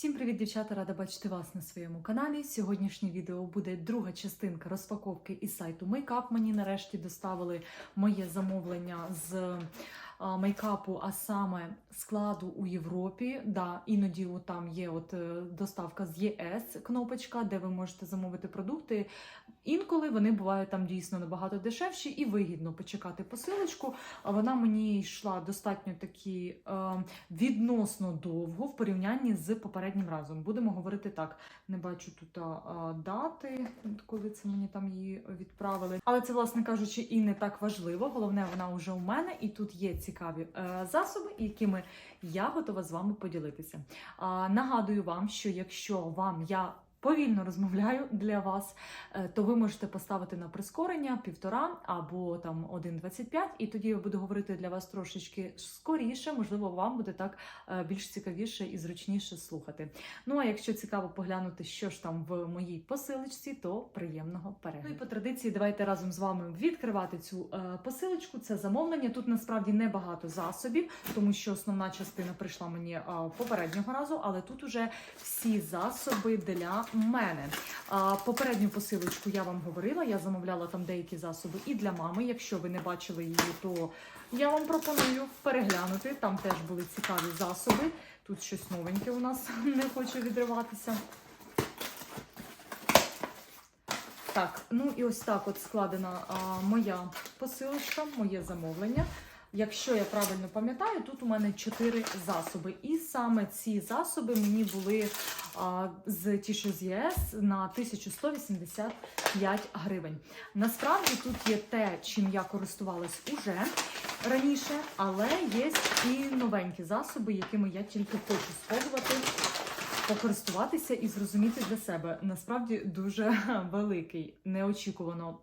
Всім привіт, дівчата! Рада бачити вас на своєму каналі. Сьогоднішнє відео буде друга частинка розпаковки із сайту Makeup. Мені нарешті доставили моє замовлення з а, мейкапу, а саме складу у Європі. Да, іноді там є от е, доставка з ЄС кнопочка, де ви можете замовити продукти. Інколи вони бувають там дійсно набагато дешевші і вигідно почекати посилочку. А вона мені йшла достатньо такі е, відносно довго в порівнянні з попереднім разом. Будемо говорити так. Не бачу тут а, дати, коли це мені там її відправили. Але це, власне кажучи, і не так важливо. Головне, вона вже у мене, і тут є цікаві е, засоби, якими я готова з вами поділитися. А, нагадую вам, що якщо вам я повільно розмовляю для вас, е, то ви можете поставити на прискорення півтора або там 1,25, і тоді я буду говорити для вас трошечки скоріше. Можливо, вам буде так е, більш цікавіше і зручніше слухати. Ну а якщо цікаво поглянути, що ж там в моїй посилочці, то приємного перегляду. Ну і по традиції, давайте разом з вами відкривати цю е, посилочку. Це замовлення. Тут насправді небагато засобів, тому що основна частина прийшла мені попереднього разу, але тут уже всі засоби для мене. Попередню посилочку я вам говорила, я замовляла там деякі засоби і для мами. Якщо ви не бачили її, то я вам пропоную переглянути. Там теж були цікаві засоби. Тут щось новеньке у нас не хочу відриватися. Так, ну і ось так от складена а, моя посилочка, моє замовлення. Якщо я правильно пам'ятаю, тут у мене чотири засоби. І саме ці засоби мені були а, з ті, що з ЄС на 1185 гривень. Насправді тут є те, чим я користувалась уже раніше, але є і новенькі засоби, якими я тільки хочу спробувати. Покористуватися і зрозуміти для себе насправді дуже великий, неочікувано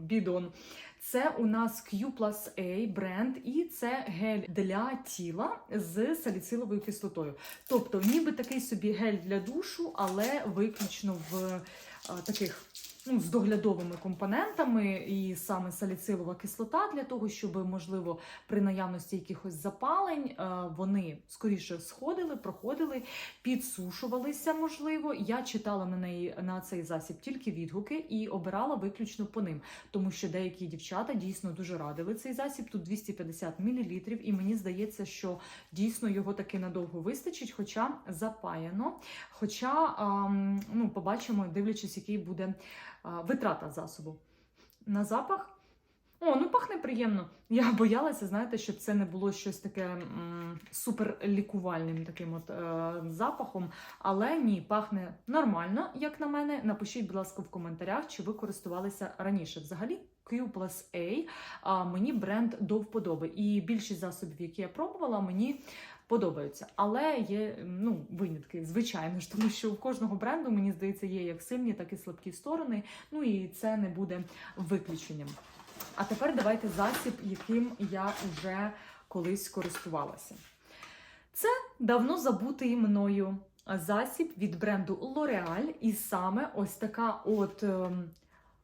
бідон. Це у нас Q Plus A бренд, і це гель для тіла з саліциловою кислотою. Тобто, ніби такий собі гель для душу, але виключно в таких. Ну, з доглядовими компонентами, і саме саліцилова кислота для того, щоб, можливо, при наявності якихось запалень е, вони скоріше сходили, проходили, підсушувалися. Можливо, я читала на неї на цей засіб тільки відгуки і обирала виключно по ним, тому що деякі дівчата дійсно дуже радили цей засіб. Тут 250 мл, і мені здається, що дійсно його таки надовго вистачить, хоча запаяно. Хоча ну, побачимо, дивлячись, який буде витрата засобу. На запах. О, ну пахне приємно. Я боялася, знаєте, щоб це не було щось таке м, супер таким от е, запахом. Але ні, пахне нормально, як на мене. Напишіть, будь ласка, в коментарях, чи ви користувалися раніше. Взагалі, Q plus A а, мені бренд до вподоби. І більшість засобів, які я пробувала, мені подобаються. Але є ну, винятки, звичайно ж, тому що у кожного бренду, мені здається, є як сильні, так і слабкі сторони. Ну і це не буде виключенням. А тепер давайте засіб, яким я вже колись користувалася. Це давно забутий мною засіб від бренду L'Oreal, і саме ось така от.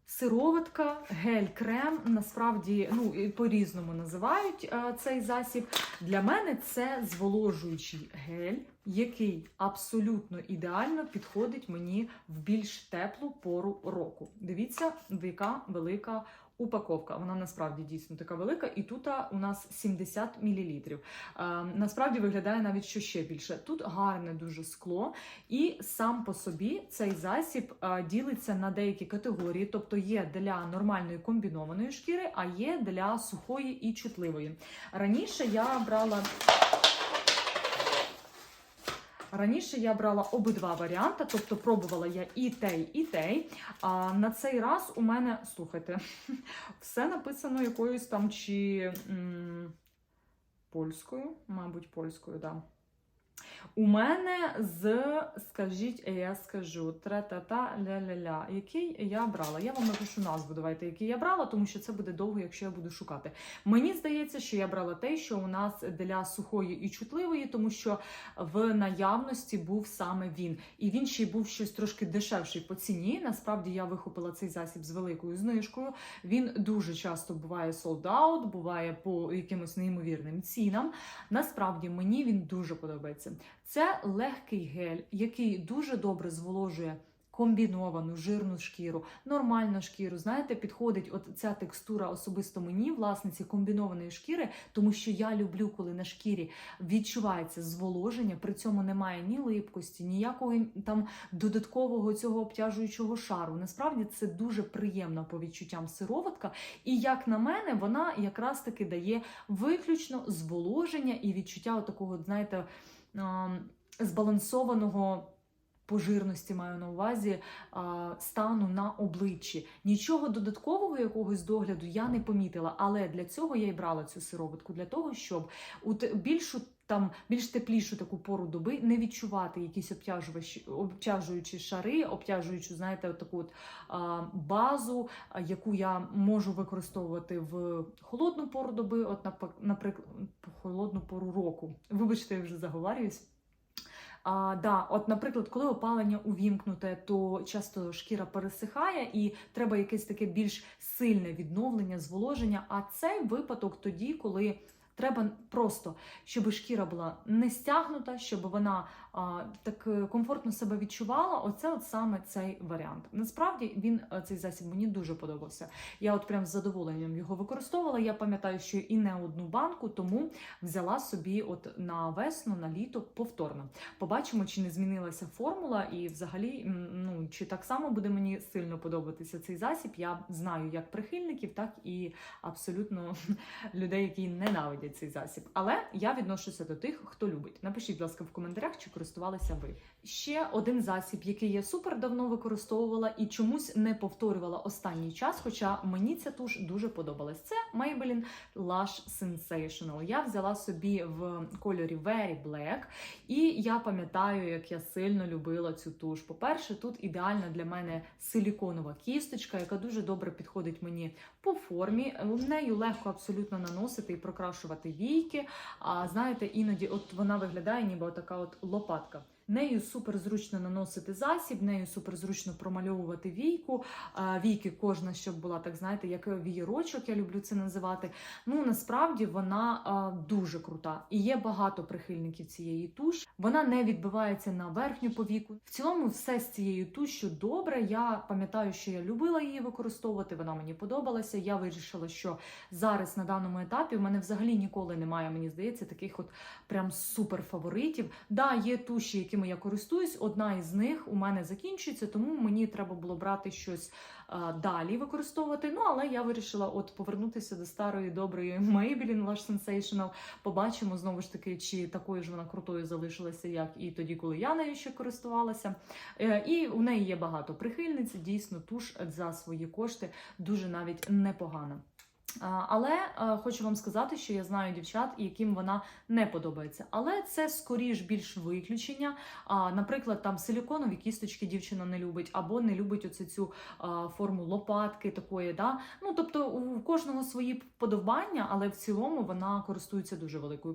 Сироватка, гель-крем, насправді ну, по-різному називають е, цей засіб. Для мене це зволожуючий гель, який абсолютно ідеально підходить мені в більш теплу пору року. Дивіться, яка велика упаковка. Вона насправді дійсно така велика, і тут у нас 70 мл. Е, насправді виглядає навіть що ще більше. Тут гарне дуже скло, і сам по собі цей засіб е, ділиться на деякі категорії, тобто є для нормальної комбінованої шкіри, а є для сухої і чутливої. Раніше я брала. Раніше я брала обидва варіанти, тобто пробувала я і той, і той. А на цей раз у мене, слухайте, все написано якоюсь там чи м, польською, мабуть, польською. Да. У мене з, скажіть, я скажу, тра-та-та, ля-ля-ля, який я брала. Я вам напишу назву, давайте, який я брала, тому що це буде довго, якщо я буду шукати. Мені здається, що я брала те, що у нас для сухої і чутливої, тому що в наявності був саме він. І він ще й був щось трошки дешевший по ціні. Насправді я вихопила цей засіб з великою знижкою. Він дуже часто буває sold out, буває по якимось неймовірним цінам. Насправді мені він дуже подобається. Це легкий гель, який дуже добре зволожує комбіновану жирну шкіру, нормальну шкіру. Знаєте, підходить от ця текстура особисто мені, власниці комбінованої шкіри, тому що я люблю, коли на шкірі відчувається зволоження, при цьому немає ні липкості, ніякого там додаткового цього обтяжуючого шару. Насправді це дуже приємна по відчуттям сироватка. І як на мене, вона якраз таки дає виключно зволоження і відчуття такого, знаєте, збалансованого. По жирності маю на увазі стану на обличчі. Нічого додаткового якогось догляду я не помітила, але для цього я й брала цю сироватку, для того, щоб у більшу там більш теплішу таку пору доби не відчувати якісь обтяжувачі, обтяжуючі шари, обтяжуючу, знаєте, от таку от, а, базу, яку я можу використовувати в холодну пору доби, от наприклад, холодну пору року. Вибачте, я вже заговарююсь. А, да, от, наприклад, коли опалення увімкнуте, то часто шкіра пересихає і треба якесь таке більш сильне відновлення, зволоження. А цей випадок тоді, коли треба просто, щоб шкіра була не стягнута, щоб вона так е, комфортно себе відчувала. Оце от саме цей варіант. Насправді він е, цей засіб мені дуже подобався. Я от прям з задоволенням його використовувала. Я пам'ятаю, що і не одну банку, тому взяла собі от на весну, на літо повторно. Побачимо, чи не змінилася формула, і взагалі, ну чи так само буде мені сильно подобатися цей засіб. Я знаю як прихильників, так і абсолютно людей, які ненавидять цей засіб. Але я відношуся до тих, хто любить. Напишіть, будь ласка, в коментарях, чи користувалися ви. Ще один засіб, який я супер давно використовувала і чомусь не повторювала останній час, хоча мені ця туш дуже подобалась. Це Maybelline Lush Sensational. Я взяла собі в кольорі Very Black, і я пам'ятаю, як я сильно любила цю туш. По-перше, тут ідеальна для мене силіконова кісточка, яка дуже добре підходить мені по формі. В Нею легко абсолютно наносити і прокрашувати війки. А знаєте, іноді от вона виглядає, ніби така от лопатка. Нею супер зручно наносити засіб, нею супер зручно промальовувати війку. Війки кожна, щоб була так, знаєте, як вієрочок, я люблю це називати. Ну насправді вона дуже крута. І є багато прихильників цієї туші. Вона не відбивається на верхню повіку. В цілому, все з цією тушю добре. Я пам'ятаю, що я любила її використовувати. Вона мені подобалася. Я вирішила, що зараз на даному етапі в мене взагалі ніколи немає, мені здається, таких от прям супер фаворитів. Да, є туші, якими я користуюсь. Одна із них у мене закінчується, тому мені треба було брати щось а, далі використовувати. Ну але я вирішила от повернутися до старої доброї Maybelline Lush Sensational. Побачимо знову ж таки, чи такою ж вона крутою залишилася, як і тоді, коли я нею ще користувалася. Е, І у неї є багато прихильниць. Дійсно, туш за свої кошти дуже навіть непогана. Але е, хочу вам сказати, що я знаю дівчат, яким вона не подобається. Але це скоріш більш виключення. Наприклад, там силіконові кісточки дівчина не любить, або не любить оцю цю форму лопатки такої. Да? Ну тобто у кожного свої вподобання, але в цілому вона користується дуже великою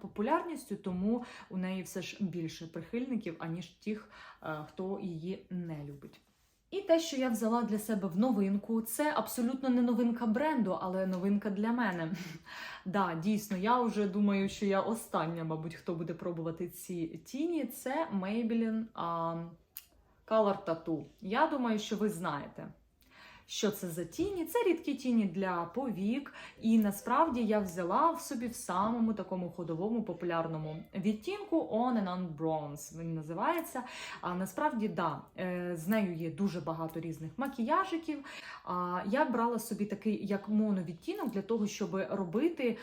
популярністю, тому у неї все ж більше прихильників, аніж тих, е, хто її не любить. І те, що я взяла для себе в новинку, це абсолютно не новинка бренду, але новинка для мене. Да, дійсно, я вже думаю, що я остання, мабуть, хто буде пробувати ці тіні. Це Maybelline а, Color Tattoo. Я думаю, що ви знаєте. Що це за тіні? Це рідкі тіні для повік, і насправді я взяла в собі в самому такому ходовому популярному відтінку On and On Bronze. Він називається. А насправді, да, е, з нею є дуже багато різних макіяжиків. Я брала собі такий як моновідтінок для того, щоб робити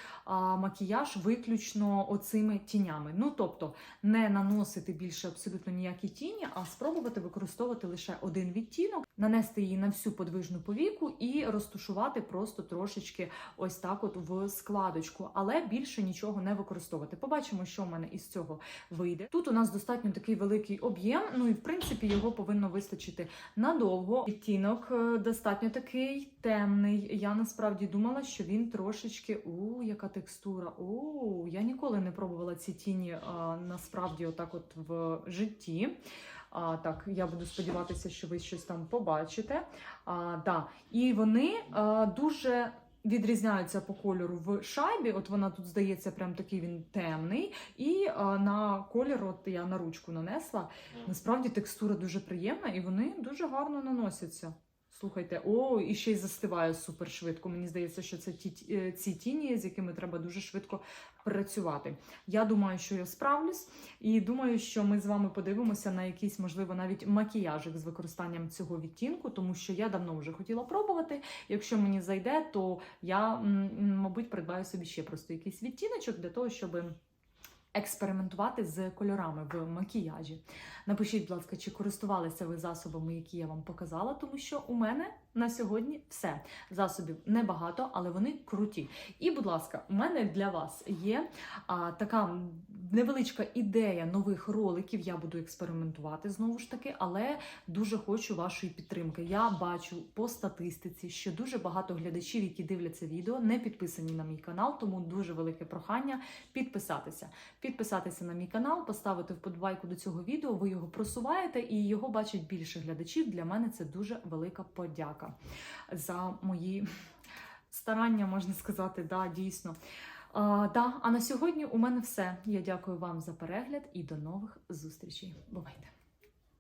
макіяж виключно оцими тінями. Ну тобто не наносити більше абсолютно ніякі тіні, а спробувати використовувати лише один відтінок, нанести її на всю подвижну повіку і розтушувати просто трошечки ось так, от в складочку, але більше нічого не використовувати. Побачимо, що в мене із цього вийде. Тут у нас достатньо такий великий об'єм. Ну і в принципі його повинно вистачити надовго. Відтінок е, достатньо такий темний. Я насправді думала, що він трошечки у яка текстура. У я ніколи не пробувала ці тіні а, насправді, отак, от в житті. А, так, я буду сподіватися, що ви щось там побачите. А, да. І вони а, дуже відрізняються по кольору в шайбі. От вона тут здається, прям такий він темний. І а, на колір, от я на ручку нанесла. Насправді текстура дуже приємна і вони дуже гарно наносяться. Слухайте, о, і ще й застиває супер швидко. Мені здається, що це ті, е, ці тіні, з якими треба дуже швидко працювати. Я думаю, що я справлюсь, і думаю, що ми з вами подивимося на якийсь, можливо, навіть макіяжик з використанням цього відтінку, тому що я давно вже хотіла пробувати. Якщо мені зайде, то я, мабуть, придбаю собі ще просто якийсь відтіночок для того, щоб експериментувати з кольорами в макіяжі. Напишіть, будь ласка, чи користувалися ви засобами, які я вам показала, тому що у мене на сьогодні все. Засобів небагато, але вони круті. І, будь ласка, у мене для вас є а, така невеличка ідея нових роликів. Я буду експериментувати знову ж таки, але дуже хочу вашої підтримки. Я бачу по статистиці, що дуже багато глядачів, які дивляться відео, не підписані на мій канал, тому дуже велике прохання підписатися. Підписатися на мій канал, поставити вподобайку до цього відео. Ви його просуваєте і його бачать більше глядачів. Для мене це дуже велика подяка за мої старання, можна сказати, да, дійсно. А, да, а на сьогодні у мене все. Я дякую вам за перегляд і до нових зустрічей. Бувайте!